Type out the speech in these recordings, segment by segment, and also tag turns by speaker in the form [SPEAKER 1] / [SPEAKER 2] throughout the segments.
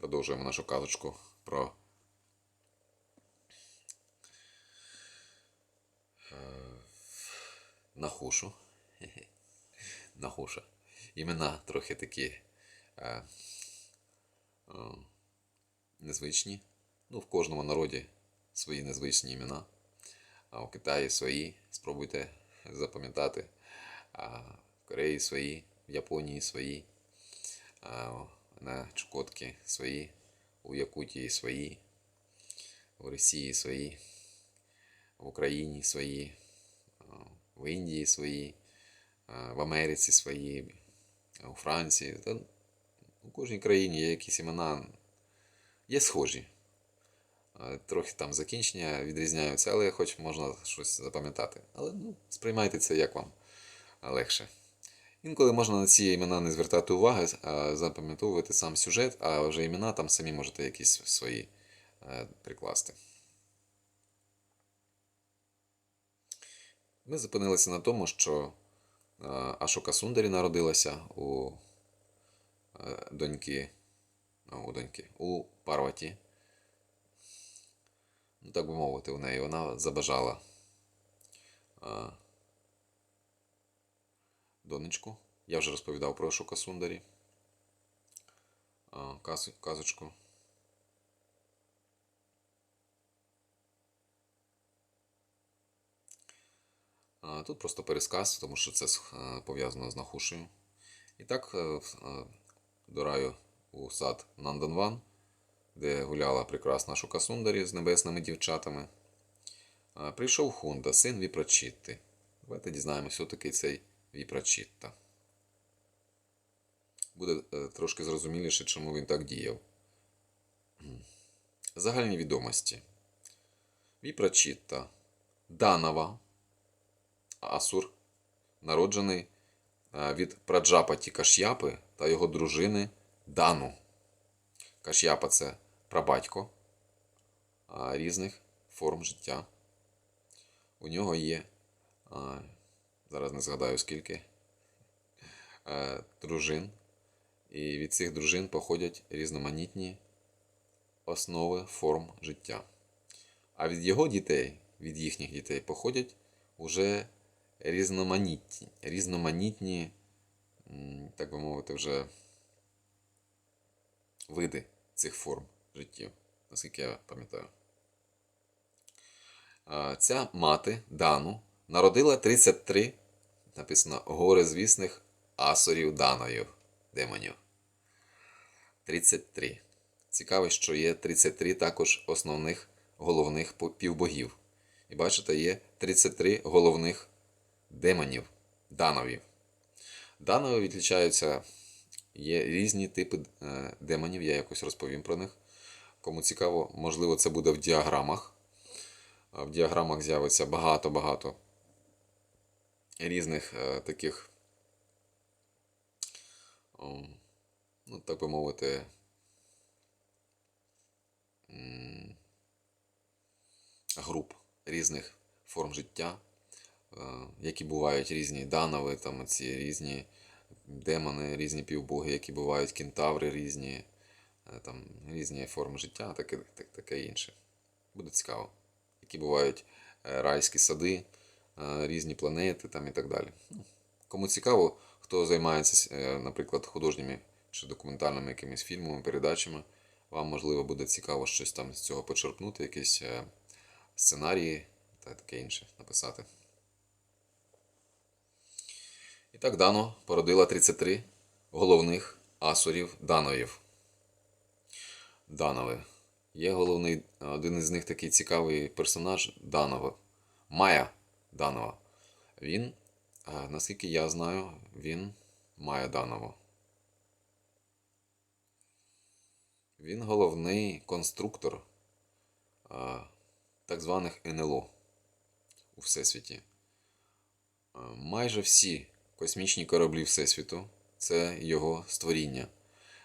[SPEAKER 1] Продовжуємо нашу казочку про е, Нахушу. Нахуша. Імена трохи такі е, е, незвичні. Ну, в кожному народі свої незвичні імена. А у Китаї свої. Спробуйте запам'ятати. А в Кореї свої, в Японії свої. На Чукотці свої, у Якутії свої, в Росії свої, в Україні свої, в Індії свої, в Америці свої, у Франції. Та у кожній країні є якісь імена, є схожі. Трохи там закінчення відрізняються, але хоч можна щось запам'ятати. Але ну, сприймайте це як вам легше. Інколи можна на ці імена не звертати уваги, а запам'ятовувати сам сюжет, а вже імена там самі можете якісь свої е, прикласти. Ми зупинилися на тому, що е, Ашока Сундарі народилася у е, доньки, у доньки, у Парваті. Ну, так би мовити, у неї вона забажала донечку. Я вже розповідав про Ашока Сундарі. Каз- Казочку. Тут просто пересказ, тому що це е, пов'язано з Нахушею. І так, е, е, до раю у сад Нанданван, де гуляла прекрасна Шока Сундарі з небесними дівчатами. Прийшов Хунда, син Віпрачітти. Давайте дізнаємося, хто такий цей Віпрачітта. Буде е, трошки зрозуміліше, чому він так діяв. Загальні відомості. Віпрачітта Данава, Асур, народжений е, від Праджапаті Каш'япи та його дружини Дану. Каш'япа це прабатько різних форм життя. У нього є, зараз не згадаю скільки, е, дружин. І від цих дружин походять різноманітні основи форм життя. А від його дітей, від їхніх дітей, походять уже різноманітні, різноманітні, так би мовити, вже види цих форм життів, наскільки я пам'ятаю. Ця мати Дану народила 33, написано, горизвісних асорів Даною, демонів. 33. Цікаво, що є 33 також основних головних півбогів. І бачите, є 33 головних демонів, дановів. Данови відлічаються, є різні типи е, демонів, я якось розповім про них. Кому цікаво, можливо, це буде в діаграмах. В діаграмах з'явиться багато-багато різних е, таких, ну, так би мовити, груп різних форм життя, е, які бувають різні данови, там ці різні демони, різні півбоги, які бувають кентаври різні, е, там різні форми життя, таке, таке інше. Буде цікаво. Які бувають райські сади, різні планети там і так далі. Кому цікаво, хто займається, е, наприклад, художніми чи документальними якимись фільмами, передачами, вам можливо буде цікаво щось там з цього почерпнути, якісь е, сценарії та таке інше написати. І так Дано породила 33 головних асурів Дановів. Данови. Є головний, один із них такий цікавий персонаж Данова. Майя Данова. Він, наскільки я знаю, він Майя Данова. Він головний конструктор а, так званих НЛО у Всесвіті. А, Майже всі космічні кораблі Всесвіту це його створіння.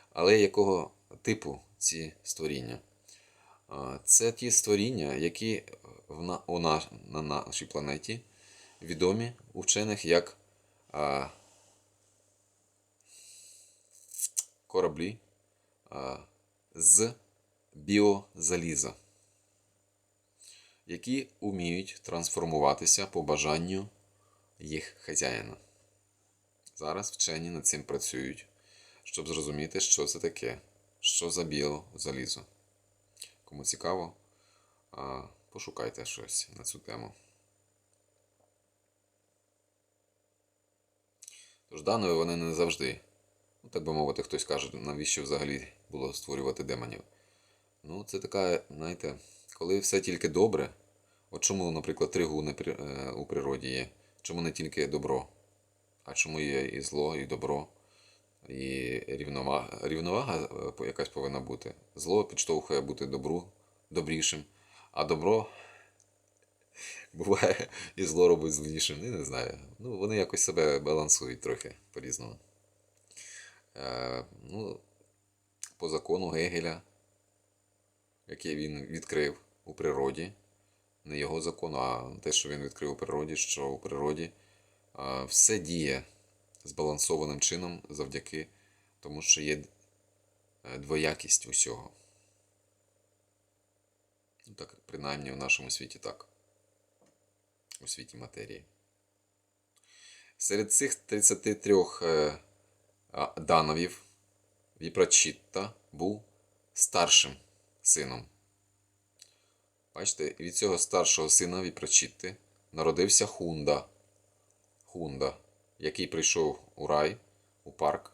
[SPEAKER 1] Але якого типу ці створіння? Це ті створіння, які на, нашій планеті відомі у вчених як кораблі з біозаліза, які вміють трансформуватися по бажанню їх хазяїна. Зараз вчені над цим працюють, щоб зрозуміти, що це таке, що за біозалізо. Кому цікаво, пошукайте щось на цю тему. Тож даною вони не завжди. Ну, так би мовити, хтось каже, навіщо взагалі було створювати демонів. Ну, це така, знаєте, коли все тільки добре. От чому, наприклад, три гуни е, у природі є? Чому не тільки добро? А чому є і зло, і добро, і рівновага, рівновага е, якась повинна бути. Зло підштовхує бути добру, добрішим, а добро буває і зло робить злішим. Я не знаю. Ну, вони якось себе балансують трохи по-різному. Е, ну, по закону Гегеля, який він відкрив у природі, не його закон, а те, що він відкрив у природі, що у природі е, все діє збалансованим чином завдяки тому, що є е, двоякість усього. Ну, так, принаймні в нашому світі так. У світі матерії. Серед цих 33 е, дановів Віпрачітта був старшим сином. Бачите, від цього старшого сина Віпрачітти народився Хунда. Хунда, який прийшов у рай, у парк.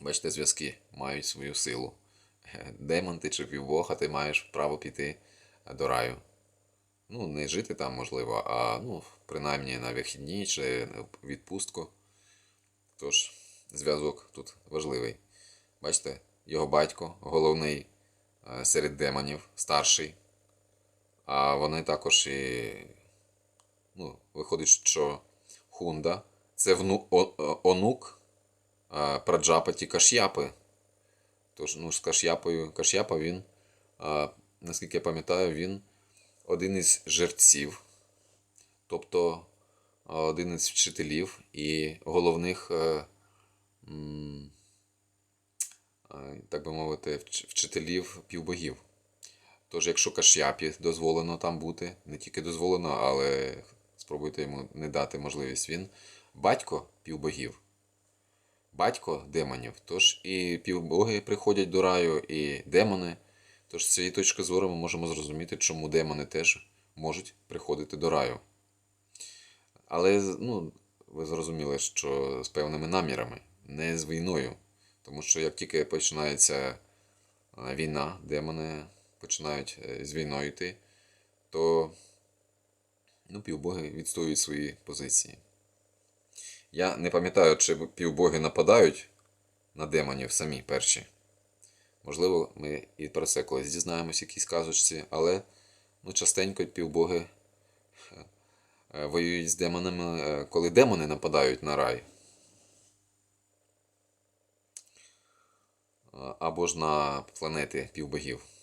[SPEAKER 1] Бачите, зв'язки мають свою силу. Демон ти чи півбог, а ти маєш право піти до раю. Ну, не жити там, можливо, а ну, принаймні на вихідні чи відпустку. Тож, зв'язок тут важливий. Бачите, його батько головний е, серед демонів, старший. А вони також і. Ну, виходить, що Хунда це вну, о- о- онук е, Праджапаті Каш'япи. Тож, ну, з Каш'япою, Каш'япа він, е, наскільки я пам'ятаю, він один із жерців, тобто е, один із вчителів і головних, е, м, е, так би мовити, вчителів півбогів. Тож, якщо Каш'япі дозволено там бути, не тільки дозволено, але спробуйте йому не дати можливість. Він батько півбогів, батько демонів. Тож і півбоги приходять до раю, і демони. Тож з цієї точки зору ми можемо зрозуміти, чому демони теж можуть приходити до раю. Але ну, ви зрозуміли, що з певними намірами, не з війною. Тому що як тільки починається е, війна, демони починають е, з війною йти, то ну, півбоги відстоюють свої позиції. Я не пам'ятаю, чи півбоги нападають на демонів самі перші. Можливо, ми і про це колись дізнаємось в якійсь казочці, але ну, частенько півбоги е, воюють з демонами, е, коли демони нападають на рай. Або ж на планети півбогів.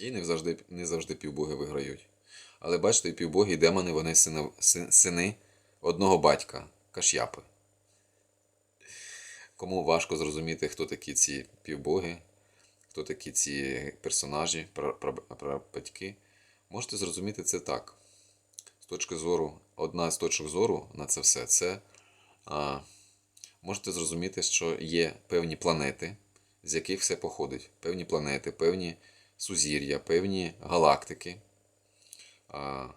[SPEAKER 1] І не завжди, не завжди півбоги виграють. Але бачите, півбоги і демони вони сини, сини одного батька Каш'япи. Кому важко зрозуміти, хто такі ці півбоги, хто такі ці персонажі, пра- пра- прабатьки, можете зрозуміти це так. З точки зору, одна з точок зору на це все це а, можете зрозуміти, що є певні планети, з яких все походить. Певні планети, певні сузір'я, певні галактики. А,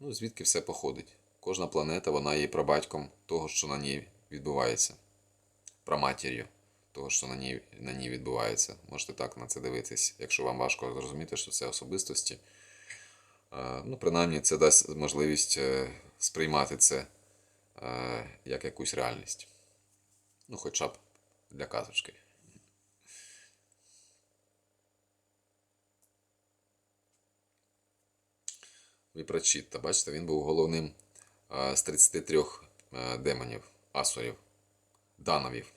[SPEAKER 1] ну, звідки все походить. Кожна планета вона є прабатьком того, що на ній відбувається. Праматір'ю того, що на ній, на ній відбувається. Можете так на це дивитись, якщо вам важко зрозуміти, що це особистості. Е, Ну, принаймні, це дасть можливість е, сприймати це е, як якусь реальність. Ну, хоча б для казочки. Віпрачітта, бачите, він був головним з 33 е, демонів, асурів, дановів.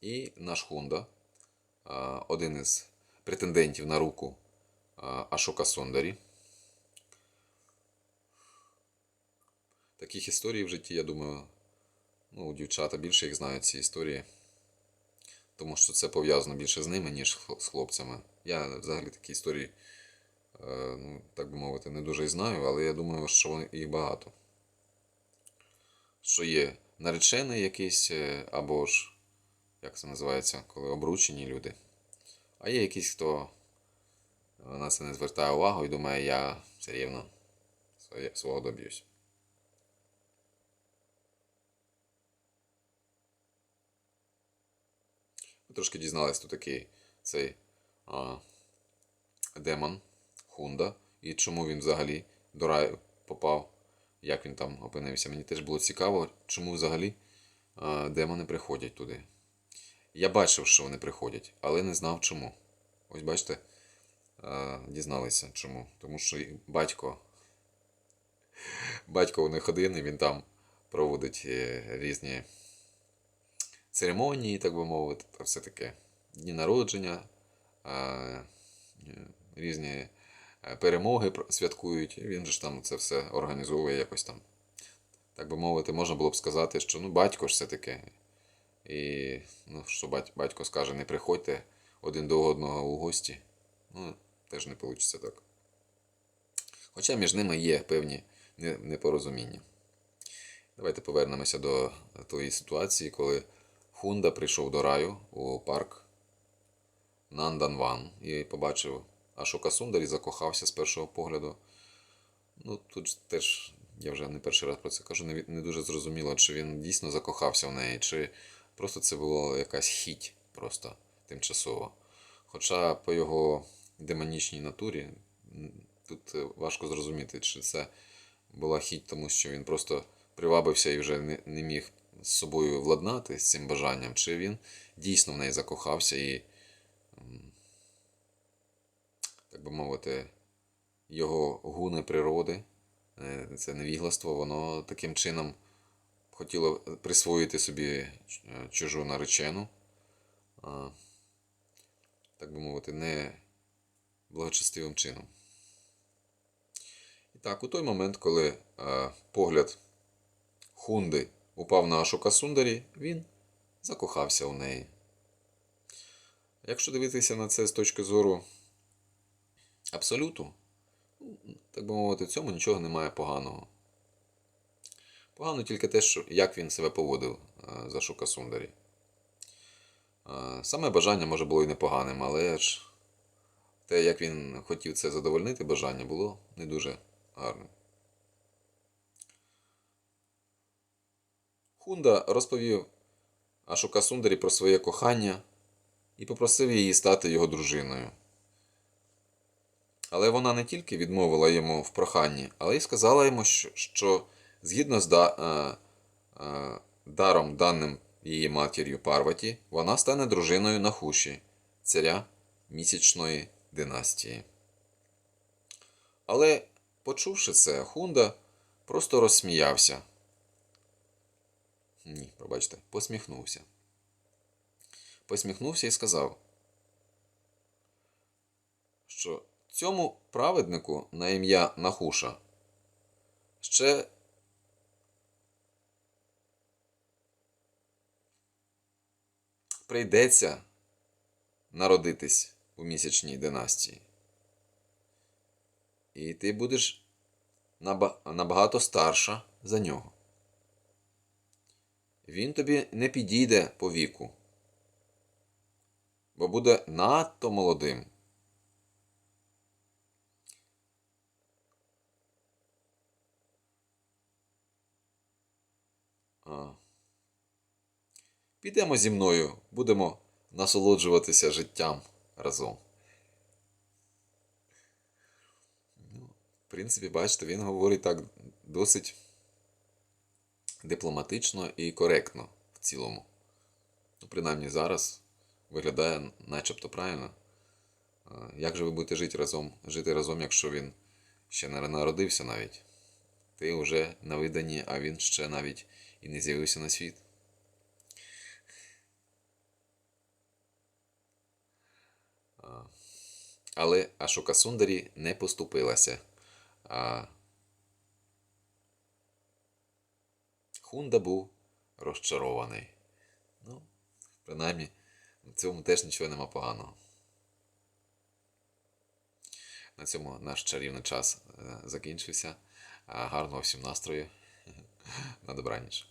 [SPEAKER 1] І наш Хунда, один із претендентів на руку Ашока Сондарі. Таких історій в житті, я думаю, Ну, дівчата більше їх знають ці історії. Тому що це пов'язано більше з ними, ніж з хлопцями. Я взагалі такі історії, ну, так би мовити, не дуже і знаю, але я думаю, що їх багато. Що є наречений якийсь, е, або ж, як це називається, коли обручені люди. А є якийсь, хто на це не звертає увагу і думає, я все рівно свого доб'юсь. Ми трошки дізналися, хто такий цей а, демон Хунда і чому він взагалі до раю попав, як він там опинився. Мені теж було цікаво, чому взагалі демони приходять туди. Я бачив, що вони приходять, але не знав чому. Ось бачите, дізналися чому. Тому що батько, батько у них один, і він там проводить е, різні церемонії, так би мовити, та все таке. Дні народження, е, різні перемоги святкують. Він же ж там це все організовує якось там. Так би мовити, можна було б сказати, що ну батько ж все таке. І ну, що батько скаже, не приходьте один до одного у гості. Ну, теж не вийде так. Хоча між ними є певні непорозуміння. Давайте повернемося до тої ситуації, коли Хунда прийшов до раю у парк Нанданван і побачив Ашока Сундарі, закохався з першого погляду. Ну, тут теж, я вже не перший раз про це кажу, не, не дуже зрозуміло, чи він дійсно закохався в неї, чи просто це була якась хіть просто тимчасово. Хоча по його демонічній натурі тут е, важко зрозуміти, чи це була хіть, тому що він просто привабився і вже не, не міг з собою владнати з цим бажанням, чи він дійсно в неї закохався і, так би мовити, його гуни природи, е, це невігластво, воно таким чином хотіло присвоїти собі е, чужу наречену, так би мовити, не благочестивим чином. І так, у той момент, коли е, погляд Хунди упав на Ашока Сундарі, він закохався у неї. Якщо дивитися на це з точки зору абсолюту, так би мовити, в цьому нічого немає поганого. Погано тільки те, що як він себе поводив е, за Шука Сундарі. Е, Саме бажання може було і непоганим, але ж те, як він хотів це задовольнити бажання, було не дуже гарним. Хунда розповів Ашока Сундарі про своє кохання і попросив її стати його дружиною. Але вона не тільки відмовила йому в проханні, але й сказала йому, що, згідно з да, е, е, даром, даним її матір'ю Парваті, вона стане дружиною Нахуші, царя місячної династії. Але, почувши це, Хунда просто розсміявся. Ні, пробачте, посміхнувся. Посміхнувся і сказав, що цьому праведнику на ім'я Нахуша ще прийдеться народитись у місячній династії. І ти будеш набагато старша за нього. Він тобі не підійде по віку, бо буде надто молодим. Підемо зі мною, будемо насолоджуватися життям разом. Ну, в принципі, бачите, він говорить так досить дипломатично і коректно в цілому. Ну, принаймні зараз виглядає начебто правильно. Як же ви будете жити разом, жити разом, якщо він ще не народився навіть? Ти вже на виданні, а він ще навіть і не з'явився на світ. Але Ашока Сундарі не поступилася. А Хунда був розчарований. Ну, принаймні, в цьому теж нічого нема поганого. На цьому наш чарівний час е, закінчився. Гарного всім настрою. На добраніч.